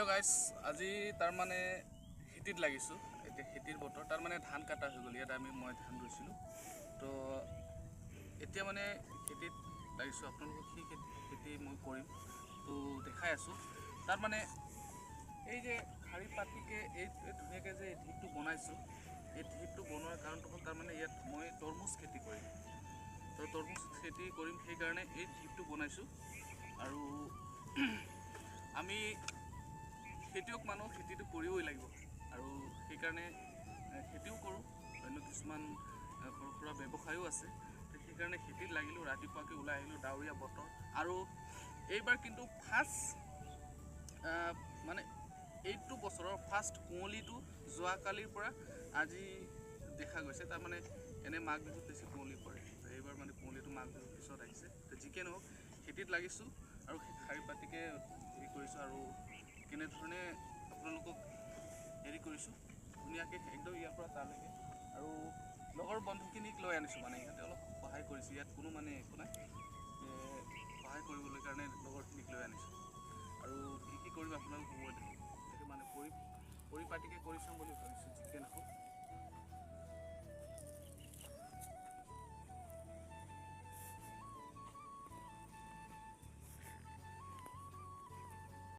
Hello গাইছ আজি তাৰমানে খেতিত লাগিছোঁ এতিয়া খেতিৰ বতৰ তাৰমানে ধান কটা হৈ গ'ল ইয়াত আমি মই ধান ৰুইছিলোঁ। তো এতিয়া মানে খেতিত লাগিছোঁ আপোনালোকক কি খেতি খেতি মই কৰিম। তো দেখাই আছোঁ। তাৰমানে এই যে শাৰী পাতিকে এই ধুনীয়াকৈ যে এই ঢিপটো বনাইছোঁ এই ঢিপটো বনোৱাৰ কাৰণটো হ'ল তাৰমানে ইয়াত মই তৰমুজ খেতি কৰিম। তো তৰমুজ খেতি কৰিম সেইকাৰণে এই ঢিপটো বনাইছোঁ। আৰু আমি খেতিয়ক মানুহ খেতিটো কৰিবই লাগিব। আৰু সেইকাৰণে খেতিও কৰোঁ অন্য কিছুমান সৰু সুৰা ব্যৱসায়ো আছে। সেইকাৰণে খেতিত লাগিলোঁ ৰাতিপুৱাকৈ ওলাই আহিলোঁ ডাৱৰীয়া বতৰ। আৰু এইবাৰ কিন্তু ফাৰ্ষ্ট মানে এইটো বছৰৰ ফাৰ্ষ্ট কুঁৱলীটো যোৱাকালিৰ পৰা আজি দেখা গৈছে। তাৰমানে এনে মাঘ বিহুত বেছি কুঁৱলী পৰে। এইবাৰ মানে কুঁৱলীটো মাঘ বিহুৰ পিছত আহিছে। যিকে নহওক খেতিত লাগিছোঁ আৰু শাৰী পাতিকৈ হেৰি কৰিছোঁ আৰু কেনেধৰণে আপোনালোকক হেৰি কৰিছোঁ ধুনীয়াকৈ একদম ইয়াৰ পৰা তালৈকে। আৰু লগৰ বন্ধুখিনিক লৈ আনিছোঁ মানে ইহঁতে অলপ সহায় কৰিছে ইয়াত কোনো মানে একো নাই। সহায় কৰিবলৈ কাৰণে লগৰখিনিক লৈ আনিছোঁ। আৰু কি কি কৰিম আপোনালোকক মই দেখাম। সেইটো মানে পৰি পৰিপাটিকৈ কৰি চাম বুলি ভাবিছোঁ।